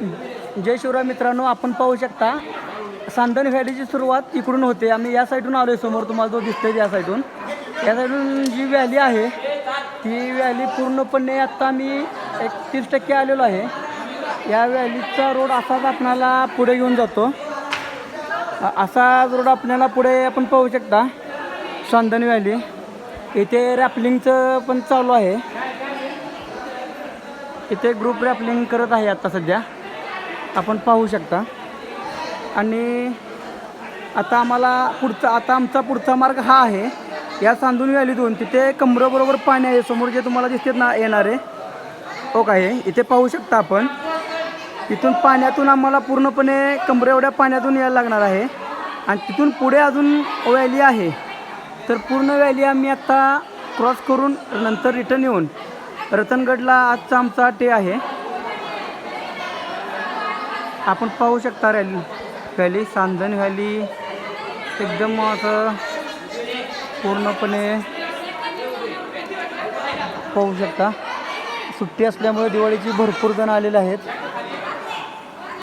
जय शिवराय मित्रांनो आपण पाहू शकता सांदण व्हॅलीची सुरुवात इकडून होते. आम्ही या साईडून आलो आहे समोर तुम्हाला जो दिसतोय या साईडून या साईडून जी व्हॅली आहे ती व्हॅली पूर्णपणे आत्ता मी एक तीस टक्के आलेलो आहे. या व्हॅलीचा रोड असाच आपणाला पुढे घेऊन जातो. असाच असा रोड आपल्याला पुढे आपण पाहू शकता सांदण व्हॅली. इथे रॅपलिंगचं पण चालू आहे. इथे ग्रुप रॅपलिंग करत आहे आत्ता सध्या. आपण पाहू शकता. आणि आता आम्हाला पुढचा आता आमचा पुढचा मार्ग हा आहे. या चांदून व्हॅलीतून तिथे कमरेबरोबर पाणी आहे. समोर जे तुम्हाला दिसतात ना येणारे ओक आहे हो इथे पाहू शकता आपण. तिथून पाण्यातून आम्हाला पूर्णपणे कमरे एवढ्या पाण्यातून यायला लागणार आहे. आणि तिथून पुढे अजून व्हॅली आहे. तर पूर्ण व्हॅली आम्ही आत्ता क्रॉस करून नंतर रिटर्न येऊन रतनगडला आजचा आमचा डे आहे. आपण पाहू शकता रॅली. व्हॅली सांदण व्हॅली एकदम असं पूर्णपणे पाहू शकता. सुट्टी असल्यामुळे दिवाळीची भरपूर जण आलेले आहेत.